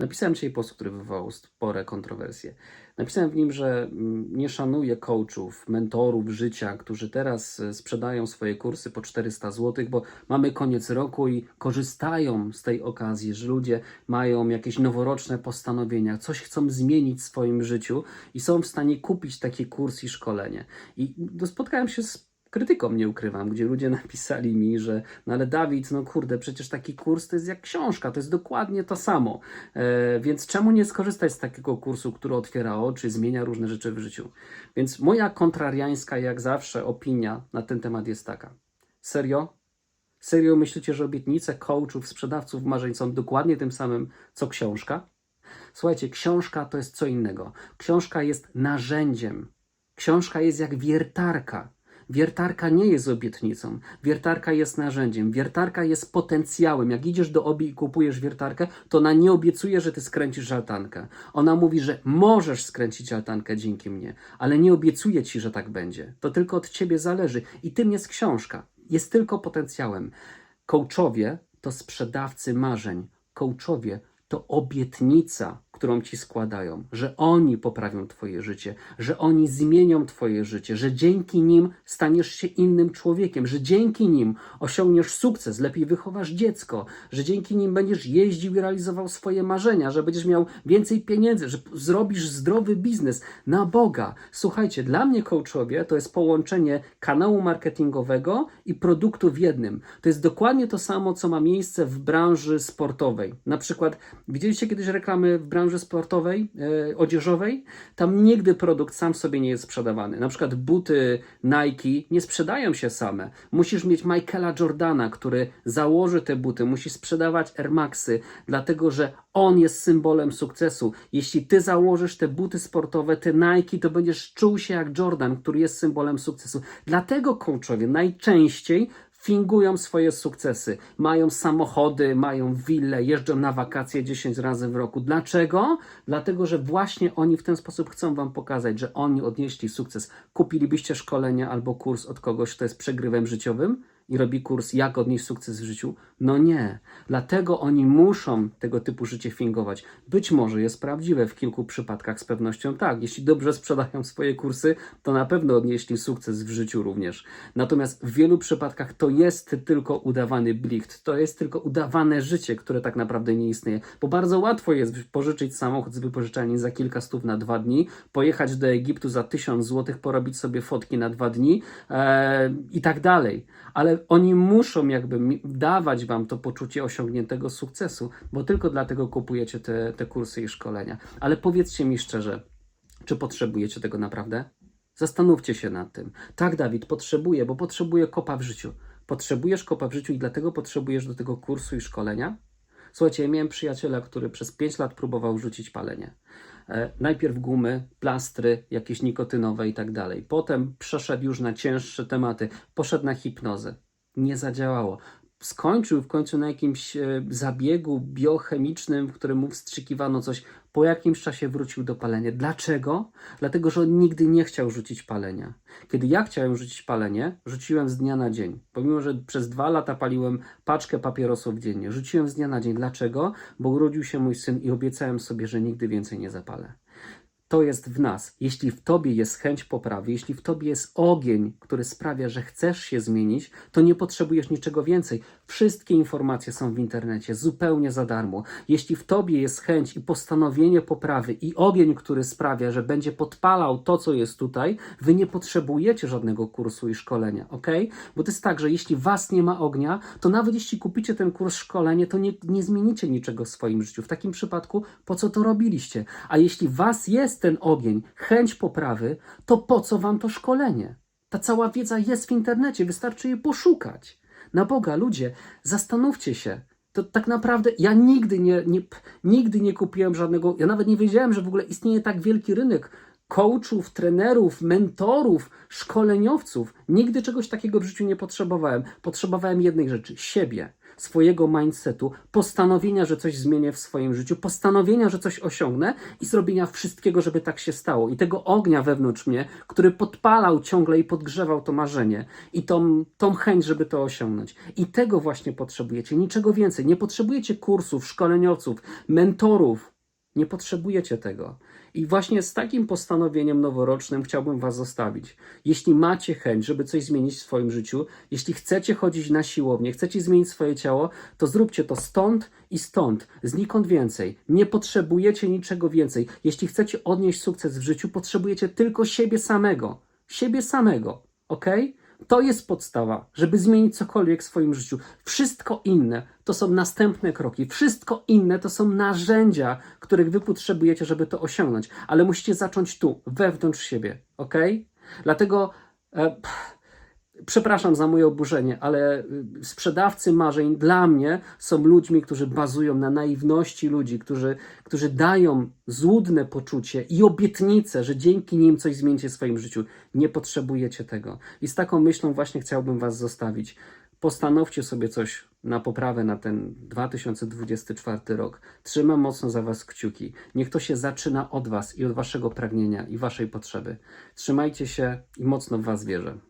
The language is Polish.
Napisałem dzisiaj post, który wywołał spore kontrowersje. Napisałem w nim, że mm, nie szanuję coachów, mentorów życia, którzy teraz e, sprzedają swoje kursy po 400 zł, bo mamy koniec roku i korzystają z tej okazji, że ludzie mają jakieś noworoczne postanowienia, coś chcą zmienić w swoim życiu i są w stanie kupić taki kurs i szkolenie. I no, spotkałem się z krytyką, nie ukrywam, gdzie ludzie napisali mi, że no ale Dawid, no kurde, przecież taki kurs to jest jak książka, to jest dokładnie to samo. E, więc czemu nie skorzystać z takiego kursu, który otwiera oczy, zmienia różne rzeczy w życiu? Więc moja kontrariańska, jak zawsze, opinia na ten temat jest taka. Serio? Serio myślicie, że obietnice coachów, sprzedawców marzeń są dokładnie tym samym, co książka? Słuchajcie, książka to jest co innego. Książka jest narzędziem. Książka jest jak wiertarka. Wiertarka nie jest obietnicą. Wiertarka jest narzędziem. Wiertarka jest potencjałem. Jak idziesz do obi i kupujesz wiertarkę, to ona nie obiecuje, że ty skręcisz altankę. Ona mówi, że możesz skręcić altankę dzięki mnie, ale nie obiecuje ci, że tak będzie. To tylko od ciebie zależy. I tym jest książka. Jest tylko potencjałem. Coachowie to sprzedawcy marzeń. Coachowie to obietnica, którą ci składają, że oni poprawią Twoje życie, że oni zmienią Twoje życie, że dzięki nim staniesz się innym człowiekiem, że dzięki nim osiągniesz sukces, lepiej wychowasz dziecko, że dzięki nim będziesz jeździł i realizował swoje marzenia, że będziesz miał więcej pieniędzy, że zrobisz zdrowy biznes na Boga. Słuchajcie, dla mnie coachowie to jest połączenie kanału marketingowego i produktu w jednym. To jest dokładnie to samo, co ma miejsce w branży sportowej. Na przykład, widzieliście kiedyś reklamy w branży sportowej, e, odzieżowej? Tam nigdy produkt sam sobie nie jest sprzedawany. Na przykład buty Nike nie sprzedają się same. Musisz mieć Michaela Jordana, który założy te buty, musi sprzedawać Air Maxy, dlatego że on jest symbolem sukcesu. Jeśli ty założysz te buty sportowe, te Nike, to będziesz czuł się jak Jordan, który jest symbolem sukcesu. Dlatego coachowie najczęściej fingują swoje sukcesy. Mają samochody, mają wille, jeżdżą na wakacje 10 razy w roku. Dlaczego? Dlatego, że właśnie oni w ten sposób chcą Wam pokazać, że oni odnieśli sukces. Kupilibyście szkolenie albo kurs od kogoś, kto jest przegrywem życiowym i robi kurs, jak odnieść sukces w życiu? No nie. Dlatego oni muszą tego typu życie fingować. Być może jest prawdziwe w kilku przypadkach, z pewnością tak. Jeśli dobrze sprzedają swoje kursy, to na pewno odnieśli sukces w życiu również. Natomiast w wielu przypadkach to jest tylko udawany blicht, to jest tylko udawane życie, które tak naprawdę nie istnieje. Bo bardzo łatwo jest pożyczyć samochód z wypożyczalni za kilka stów na dwa dni, pojechać do Egiptu za tysiąc złotych, porobić sobie fotki na dwa dni e, i tak dalej. Ale oni muszą jakby dawać wam to poczucie osiągniętego sukcesu, bo tylko dlatego kupujecie te, te kursy i szkolenia. Ale powiedzcie mi szczerze, czy potrzebujecie tego naprawdę? Zastanówcie się nad tym. Tak, Dawid, potrzebuję, bo potrzebuję kopa w życiu. Potrzebujesz kopa w życiu i dlatego potrzebujesz do tego kursu i szkolenia? Słuchajcie, ja miałem przyjaciela, który przez 5 lat próbował rzucić palenie. E, najpierw gumy, plastry, jakieś nikotynowe i tak dalej. Potem przeszedł już na cięższe tematy, poszedł na hipnozę. Nie zadziałało. Skończył w końcu na jakimś e, zabiegu biochemicznym, w którym mu wstrzykiwano coś. Po jakimś czasie wrócił do palenia. Dlaczego? Dlatego, że on nigdy nie chciał rzucić palenia. Kiedy ja chciałem rzucić palenie, rzuciłem z dnia na dzień. Pomimo, że przez dwa lata paliłem paczkę papierosów dziennie. Rzuciłem z dnia na dzień. Dlaczego? Bo urodził się mój syn i obiecałem sobie, że nigdy więcej nie zapalę. To jest w nas. Jeśli w tobie jest chęć poprawy, jeśli w tobie jest ogień, który sprawia, że chcesz się zmienić, to nie potrzebujesz niczego więcej. Wszystkie informacje są w internecie zupełnie za darmo. Jeśli w tobie jest chęć i postanowienie poprawy i ogień, który sprawia, że będzie podpalał to, co jest tutaj, wy nie potrzebujecie żadnego kursu i szkolenia, ok? Bo to jest tak, że jeśli was nie ma ognia, to nawet jeśli kupicie ten kurs szkolenie, to nie, nie zmienicie niczego w swoim życiu. W takim przypadku, po co to robiliście? A jeśli was jest ten ogień, chęć poprawy, to po co wam to szkolenie? Ta cała wiedza jest w internecie, wystarczy jej poszukać. Na Boga, ludzie, zastanówcie się. To tak naprawdę ja nigdy nie, nie, nigdy nie kupiłem żadnego, ja nawet nie wiedziałem, że w ogóle istnieje tak wielki rynek coachów, trenerów, mentorów, szkoleniowców. Nigdy czegoś takiego w życiu nie potrzebowałem. Potrzebowałem jednej rzeczy siebie. Swojego mindsetu, postanowienia, że coś zmienię w swoim życiu, postanowienia, że coś osiągnę i zrobienia wszystkiego, żeby tak się stało. I tego ognia wewnątrz mnie, który podpalał ciągle i podgrzewał to marzenie i tą, tą chęć, żeby to osiągnąć. I tego właśnie potrzebujecie, niczego więcej. Nie potrzebujecie kursów, szkoleniowców, mentorów. Nie potrzebujecie tego. I właśnie z takim postanowieniem noworocznym chciałbym Was zostawić. Jeśli macie chęć, żeby coś zmienić w swoim życiu, jeśli chcecie chodzić na siłownię, chcecie zmienić swoje ciało, to zróbcie to stąd i stąd, znikąd więcej. Nie potrzebujecie niczego więcej. Jeśli chcecie odnieść sukces w życiu, potrzebujecie tylko siebie samego. Siebie samego, ok? To jest podstawa, żeby zmienić cokolwiek w swoim życiu. Wszystko inne to są następne kroki. Wszystko inne to są narzędzia, których wy potrzebujecie, żeby to osiągnąć. Ale musicie zacząć tu, wewnątrz siebie, ok? Dlatego. E, pff, Przepraszam za moje oburzenie, ale y, sprzedawcy marzeń dla mnie są ludźmi, którzy bazują na naiwności ludzi, którzy, którzy dają złudne poczucie i obietnice, że dzięki nim coś zmienicie w swoim życiu. Nie potrzebujecie tego. I z taką myślą właśnie chciałbym Was zostawić. Postanowcie sobie coś na poprawę na ten 2024 rok. Trzymam mocno za Was kciuki. Niech to się zaczyna od Was i od Waszego pragnienia i Waszej potrzeby. Trzymajcie się i mocno w Was wierzę.